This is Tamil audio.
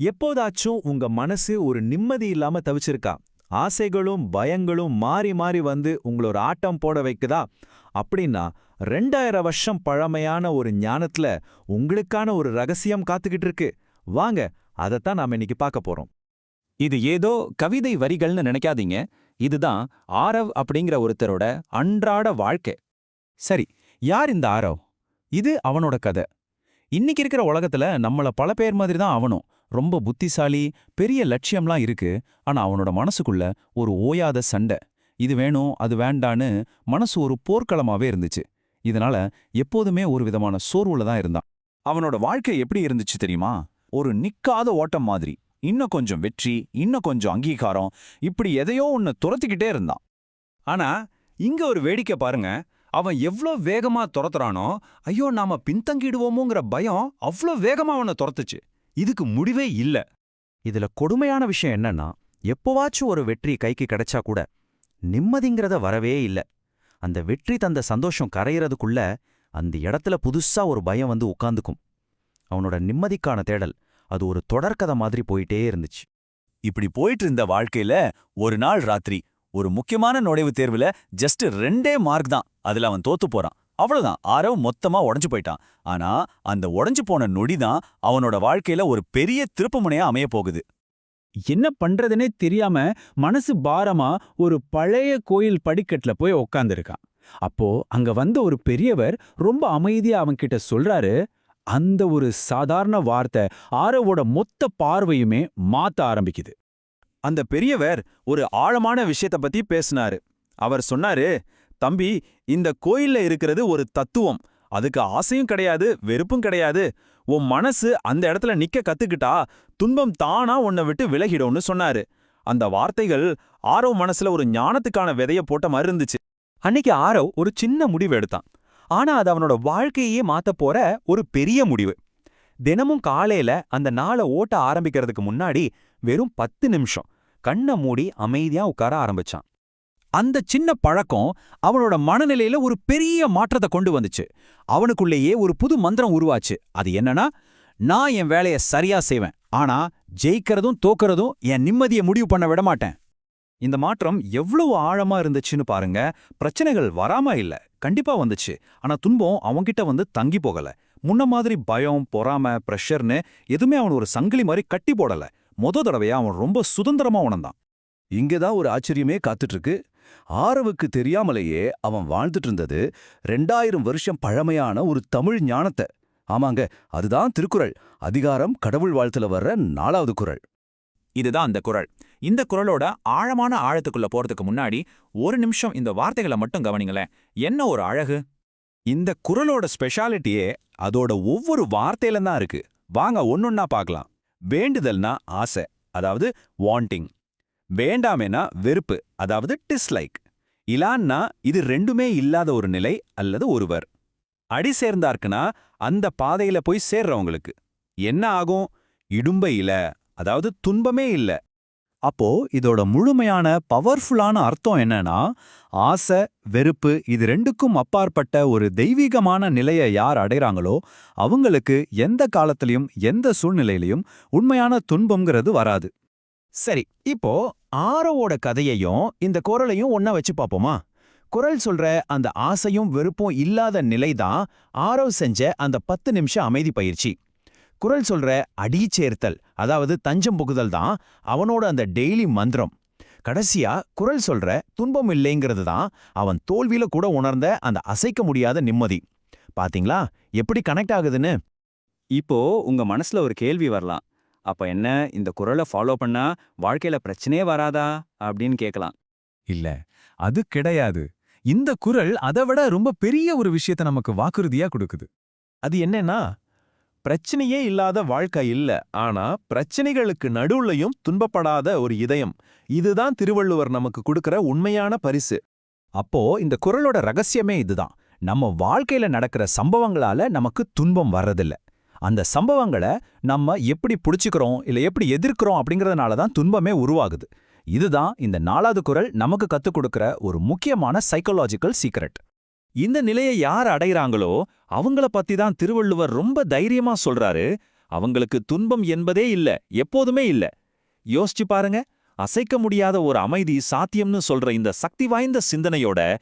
எப்போதாச்சும் உங்க மனசு ஒரு நிம்மதி இல்லாம தவிச்சிருக்கா? ஆசைகளும் பயங்களும் மாறி மாறி வந்து உங்களோட ஆட்டம் போட வைக்குதா? அப்படின்னா ரெண்டாயிரம் வருஷம் பழமையான ஒரு ஞானத்துல உங்களுக்கான ஒரு ரகசியம் காத்துக்கிட்டு இருக்கு. வாங்க அதைத்தான் நாம இன்னைக்கு பார்க்க போறோம். இது ஏதோ கவிதை வரிகள்னு நினைக்காதீங்க. இதுதான் ஆரவ் அப்படிங்கிற ஒருத்தரோட அன்றாட வாழ்க்கை. சரி யார் இந்த ஆரவ்? இது அவனோட கதை. இன்னைக்கு இருக்கிற உலகத்துல நம்மள பல பேர் மாதிரி தான் அவனும். ரொம்ப புத்திசாலி பெரிய லட்சியம்லாம் இருக்கு ஆனா அவனோட மனசுக்குள்ள ஒரு ஓயாத சண்டை. இது வேணும் அது வேண்டான்னு மனசு ஒரு போர்க்களமாவே இருந்துச்சு. இதனால எப்போதுமே ஒரு விதமான சோர்வுல தான் இருந்தான். அவனோட வாழ்க்கை எப்படி இருந்துச்சு தெரியுமா? ஒரு நிக்காத ஓட்டம் மாதிரி. இன்னும் கொஞ்சம் வெற்றி இன்னும் கொஞ்சம் அங்கீகாரம் இப்படி எதையோ ஒன்னு துரத்திக்கிட்டே இருந்தான். ஆனா இங்க ஒரு வேடிக்கை பாருங்க. அவன் எவ்ளோ வேகமா துரத்துறானோ ஐயோ நாம பின்தங்கிடுவோமோங்கிற பயம் அவ்ளோ வேகமா அவனை துரத்துச்சு. இதுக்கு முடிவே இல்ல. இதுல கொடுமையான விஷயம் என்னன்னா எப்போவாச்சும் ஒரு வெற்றி கைக்கு கிடைச்சா கூட நிம்மதிங்கிறத வரவே இல்ல. அந்த வெற்றி தந்த சந்தோஷம் கரையறதுக்குள்ள அந்த இடத்துல புதுசா ஒரு பயம் வந்து உட்காந்துக்கும் அவனோட நிம்மதிக்கான தேடல் அது ஒரு தொடர்கதை மாதிரி போயிட்டே இருந்துச்சு. இப்படி போயிட்டு இருந்த வாழ்க்கையில ஒரு நாள் ராத்திரி ஒரு முக்கியமான நுழைவுத் தேர்வுல ஜஸ்ட் ரெண்டே மார்க் தான். அதுல அவன் தோத்து போறான். அவ்வளவுதான். ஆரவ் மொத்தமா உடைஞ்சு போயிட்டான். ஆனா அந்த உடஞ்சு போன நொடி தான் அவனோட வாழ்க்கையில ஒரு பெரிய திருப்புமுனையா அமைய போகுது. என்ன பண்றதுனே தெரியாம மனசு பாரமா ஒரு பழைய கோயில் படிக்கட்டுல போய் உக்காந்துருக்கான். அப்போ அங்க வந்த ஒரு பெரியவர் ரொம்ப அமைதியா அவன்கிட்ட சொல்றாரு அந்த ஒரு சாதாரண வார்த்தை ஆரவோட மொத்த பார்வையுமே மாத்த ஆரம்பிக்குது. அந்த பெரியவர் ஒரு ஆழமான விஷயத்த பத்தி பேசினாரு. அவர் சொன்னாரு தம்பி இந்த கோயில்ல இருக்கிறது ஒரு தத்துவம். அதுக்கு ஆசையும் கிடையாது வெறுப்பும் கிடையாது. உன் மனசு அந்த இடத்துல நிக்க கத்துக்கிட்டா துன்பம் தானா உன்னை விட்டு விலகிடும்னு சொன்னாரு. அந்த வார்த்தைகள் ஆரவ் மனசுல ஒரு ஞானத்துக்கான விதைய போட்ட மாதிரி இருந்துச்சு. அன்னைக்கு ஆரவ் ஒரு சின்ன முடிவு எடுத்தான். ஆனா அது அவனோட வாழ்க்கையே மாத்த போற ஒரு பெரிய முடிவு. தினமும் காலையில அந்த நாளை ஓட்ட ஆரம்பிக்கிறதுக்கு முன்னாடி வெறும் பத்து நிமிஷம் கண்ணை மூடி அமைதியா உட்கார ஆரம்பிச்சான். அந்த சின்ன பழக்கம் அவனோட மனநிலையில ஒரு பெரிய மாற்றத்தை கொண்டு வந்துச்சு. அவனுக்குள்ளேயே ஒரு புது மந்திரம் உருவாச்சு. அது என்னன்னா நான் என் வேலைய சரியா செய்வேன். ஆனா ஜெயிக்கிறதும் தோக்கிறதும் என் நிம்மதியை முடிவு பண்ண விட மாட்டேன். இந்த மாற்றம் எவ்வளவு ஆழமா இருந்துச்சுன்னு பாருங்க. பிரச்சனைகள் வராம இல்ல. கண்டிப்பா வந்துச்சு. ஆனா துன்பம் அவன்கிட்ட வந்து தங்கி போகல. முன்ன மாதிரி பயம் பொறாம பிரஷர்னு எதுவுமே அவன் ஒரு சங்கிலி மாதிரி கட்டி போடல. மொத தடவையா அவன் ரொம்ப சுதந்திரமா உணர்ந்தான். இங்கதான் ஒரு ஆச்சரியமே காத்துட்டு இருக்கு. ஆரவுக்கு தெரியாமலேயே அவன் வாழ்ந்துட்டு இருந்தது ரெண்டாயிரம் வருஷம் பழமையான ஒரு தமிழ் ஞானத்தை. ஆமாங்க அதுதான் திருக்குறள். அதிகாரம் கடவுள் வாழ்த்துல வர்ற நாலாவது குறள். இதுதான் அந்த குரல் இந்த குரலோட ஆழமான ஆழத்துக்குள்ள போறதுக்கு முன்னாடி ஒரு நிமிஷம் இந்த வார்த்தைகளை மட்டும் கவனிங்களேன். என்ன ஒரு அழகு? இந்த குரலோட ஸ்பெஷாலிட்டியே அதோட ஒவ்வொரு வார்த்தையில தான் இருக்கு. வாங்க ஒன்னொன்னா பார்க்கலாம். வேண்டுதல்னா ஆசை அதாவது வாண்டிங். வேண்டாமேனா வெறுப்பு அதாவது டிஸ்லைக் இலான்னா இது ரெண்டுமே இல்லாத ஒரு நிலை அல்லது ஒருவர். அடி சேர்ந்தார்க்குனா அந்த பாதையில போய் சேர்றவங்களுக்கு. என்ன ஆகும்? இடும்ப இல அதாவது துன்பமே இல்ல. அப்போ இதோட முழுமையான பவர்ஃபுல்லான அர்த்தம் என்னன்னா ஆசை வெறுப்பு இது ரெண்டுக்கும் அப்பாற்பட்ட ஒரு தெய்வீகமான நிலையை யார் அடைறாங்களோ அவங்களுக்கு எந்த காலத்திலையும் எந்த சூழ்நிலையிலையும் உண்மையான துன்பம்ங்கிறது வராது. சரி இப்போ ஆரோவோட கதையையும் இந்த குரலையும் ஒன்னா வச்சு பார்ப்போமா? குரல் சொல்ற அந்த ஆசையும் வெறுப்பும் இல்லாத நிலைதான் ஆரோ செஞ்ச அந்த பத்து நிமிஷம் அமைதி பயிற்சி. குரல் சொல்ற அடி சேர்த்தல் அதாவது தஞ்சம் புகுதல் தான் அவனோட அந்த டெய்லி மந்திரம். கடைசியா குரல் சொல்ற துன்பம் இல்லைங்கிறது தான் அவன் தோல்வியில கூட உணர்ந்த அந்த அசைக்க முடியாத நிம்மதி. பாத்தீங்களா? எப்படி கனெக்ட் ஆகுதுன்னு? இப்போ உங்க மனசுல ஒரு கேள்வி வரலாம். அப்ப என்ன இந்த குரலை ஃபாலோ பண்ணா வாழ்க்கையில பிரச்சனையே வராதா? அப்படின்னு கேட்கலாம் இல்ல அது கிடையாது. இந்த குரல் அதை விட ரொம்ப பெரிய ஒரு விஷயத்த நமக்கு வாக்குறுதியா கொடுக்குது. அது என்னன்னா பிரச்சனையே இல்லாத வாழ்க்கை இல்ல ஆனா பிரச்சனைகளுக்கு நடுவுலயும் துன்பப்படாத ஒரு இதயம். இதுதான் திருவள்ளுவர் நமக்கு கொடுக்கிற உண்மையான பரிசு. அப்போ இந்த குரலோட ரகசியமே இதுதான். நம்ம வாழ்க்கையில நடக்கிற சம்பவங்களால நமக்கு துன்பம் வர்றதில்ல. அந்த சம்பவங்களை நம்ம எப்படி பிடிச்சிக்கிறோம் இல்ல எப்படி எதிர்க்கிறோம் அப்படிங்கிறதுனால தான் துன்பமே உருவாகுது. இதுதான் இந்த நாலாவது குரல் நமக்கு கத்துக் கொடுக்குற ஒரு முக்கியமான சைக்கலாஜிக்கல் சீக்ரெட் இந்த நிலையை யார் அடைகிறாங்களோ அவங்கள பத்தி தான் திருவள்ளுவர் ரொம்ப தைரியமா சொல்றாரு. அவங்களுக்கு துன்பம் என்பதே இல்ல எப்போதுமே இல்ல. யோசிச்சு பாருங்க அசைக்க முடியாத ஒரு அமைதி சாத்தியம்னு சொல்ற இந்த சக்தி வாய்ந்த சிந்தனையோட